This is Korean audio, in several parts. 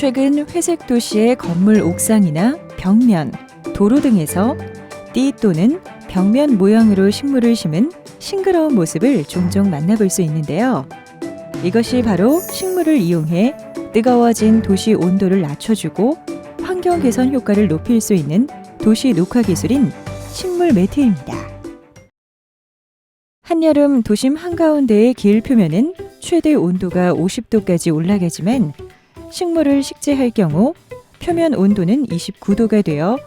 최근 회색 도시의 건물 옥상이나 벽면, 도로 등에서 띠 또는 벽면 모양으로 식물을 심은 싱그러운 모습을 종종 만나볼 수 있는데요. 이것이 바로 식물을 이용해 뜨거워진 도시 온도를 낮춰주고 환경 개선 효과를 높일 수 있는 도시 녹화 기술인 식물 매트입니다. 한여름 도심 한가운데의 길 표면은 최대 온도가 50도까지 올라가지만 식물을 식재할 경우 표면 온도는 29도가 되어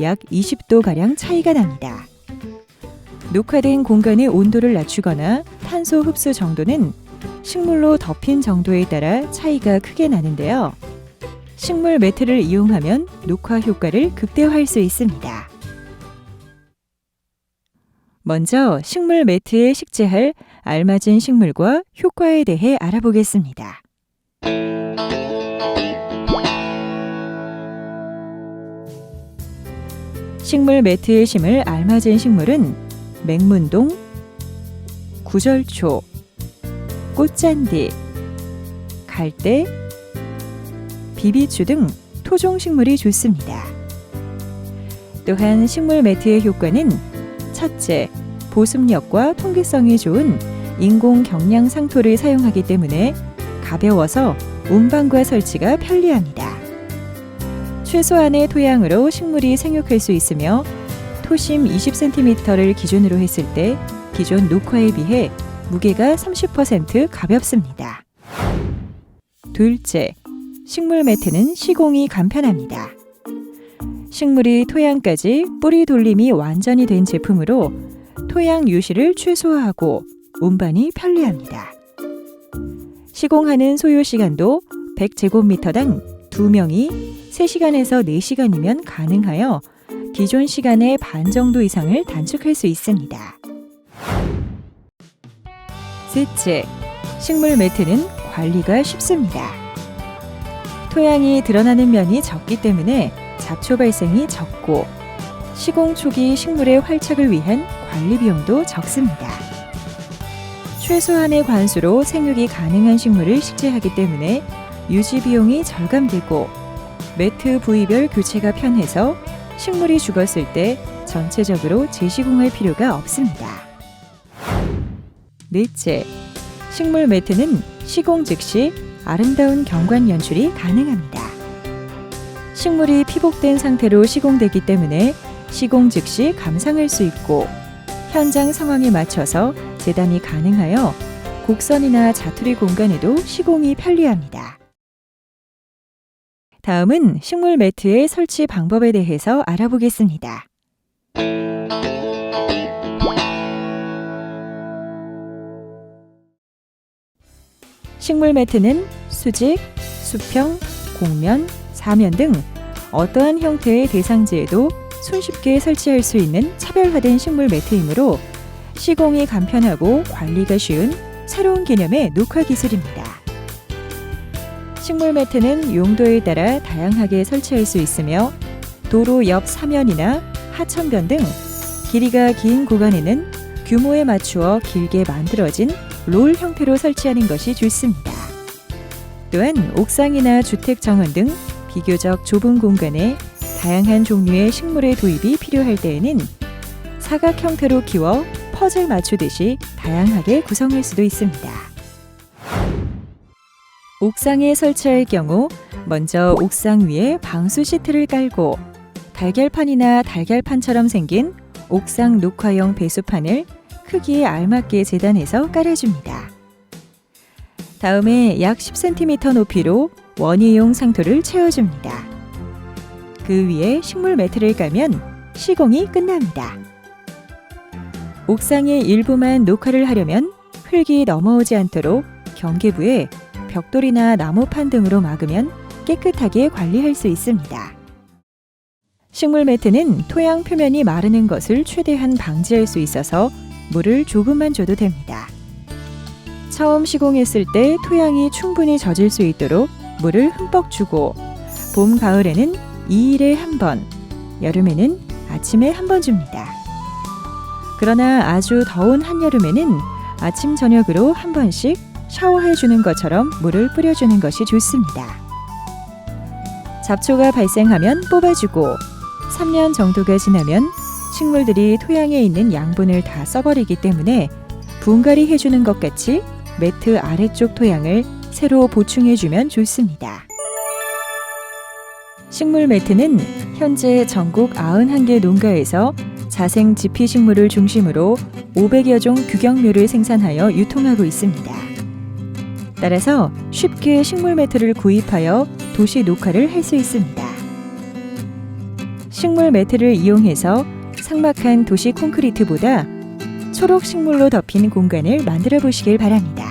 약 20도 가량 차이가 납니다. 녹화된 공간의 온도를 낮추거나 탄소 흡수 정도는 식물로 덮인 정도에 따라 차이가 크게 나는데요. 식물 매트를 이용하면 녹화 효과를 극대화할 수 있습니다. 먼저 식물 매트에 식재할 알맞은 식물과 효과에 대해 알아보겠습니다. 식물 매트에 심을 알맞은 식물은 맹문동, 구절초, 꽃잔디, 갈대, 비비추 등 토종 식물이 좋습니다. 또한 식물 매트의 효과는 첫째, 보습력과 통기성이 좋은 인공 경량 상토를 사용하기 때문에 가벼워서 운반과 설치가 편리합니다. 최소한의 토양으로 식물이 생육할 수 있으며 토심 20cm를 기준으로 했을 때 기존 녹화에 비해 무게가 30% 가볍습니다. 둘째, 식물 매트는 시공이 간편합니다. 식물이 토양까지 뿌리 돌림이 완전히 된 제품으로 토양 유실을 최소화하고 운반이 편리합니다. 시공하는 소요 시간도 100제곱미터당 2명이 3시간에서 4시간이면 가능하여 기존 시간의 반 정도 이상을 단축할 수 있습니다. 셋째, 식물 매트는 관리가 쉽습니다. 토양이 드러나는 면이 적기 때문에 잡초 발생이 적고 시공 초기 식물의 활착을 위한 관리 비용도 적습니다. 최소한의 관수로 생육이 가능한 식물을 식재하기 때문에 유지 비용이 절감되고 매트 부위별 교체가 편해서 식물이 죽었을 때 전체적으로 재시공할 필요가 없습니다. 넷째, 식물 매트는 시공 즉시 아름다운 경관 연출이 가능합니다. 식물이 피복된 상태로 시공되기 때문에 시공 즉시 감상할 수 있고 현장 상황에 맞춰서 재단이 가능하여 곡선이나 자투리 공간에도 시공이 편리합니다. 다음은 식물 매트의 설치 방법에 대해서 알아보겠습니다. 식물 매트는 수직, 수평, 곡면, 사면 등 어떠한 형태의 대상지에도 손쉽게 설치할 수 있는 차별화된 식물 매트이므로 시공이 간편하고 관리가 쉬운 새로운 개념의 녹화 기술입니다. 식물 매트는 용도에 따라 다양하게 설치할 수 있으며 도로 옆 사면이나 하천변 등 길이가 긴 구간에는 규모에 맞추어 길게 만들어진 롤 형태로 설치하는 것이 좋습니다. 또한 옥상이나 주택 정원 등 비교적 좁은 공간에 다양한 종류의 식물의 도입이 필요할 때에는 사각 형태로 키워 퍼즐 맞추듯이 다양하게 구성할 수도 있습니다. 옥상에 설치할 경우 먼저 옥상 위에 방수 시트를 깔고 달걀판이나 달걀판처럼 생긴 옥상 녹화용 배수판을 크기에 알맞게 재단해서 깔아줍니다. 다음에 약 10cm 높이로 원위용 상토를 채워줍니다. 그 위에 식물 매트를 깔면 시공이 끝납니다. 옥상의 일부만 녹화를 하려면 흙이 넘어오지 않도록 경계부에 벽돌이나 나무판 등으로 막으면 깨끗하게 관리할 수 있습니다. 식물 매트는 토양 표면이 마르는 것을 최대한 방지할 수 있어서 물을 조금만 줘도 됩니다. 처음 시공했을 때 토양이 충분히 젖을 수 있도록 물을 흠뻑 주고 봄, 가을에는 2일에 한 번, 여름에는 아침에 한 번 줍니다. 그러나 아주 더운 한여름에는 아침, 저녁으로 한 번씩 샤워해 주는 것처럼 물을 뿌려주는 것이 좋습니다. 잡초가 발생하면 뽑아주고 3년 정도가 지나면 식물들이 토양에 있는 양분을 다 써버리기 때문에 분갈이 해주는 것 같이 매트 아래쪽 토양을 새로 보충해주면 좋습니다. 식물 매트는 현재 전국 91개 농가에서 자생 지피 식물을 중심으로 500여 종 규격묘를 생산하여 유통하고 있습니다. 따라서 쉽게 식물 매트를 구입하여 도시 녹화를 할 수 있습니다. 식물 매트를 이용해서 삭막한 도시 콘크리트보다 초록 식물로 덮인 공간을 만들어 보시길 바랍니다.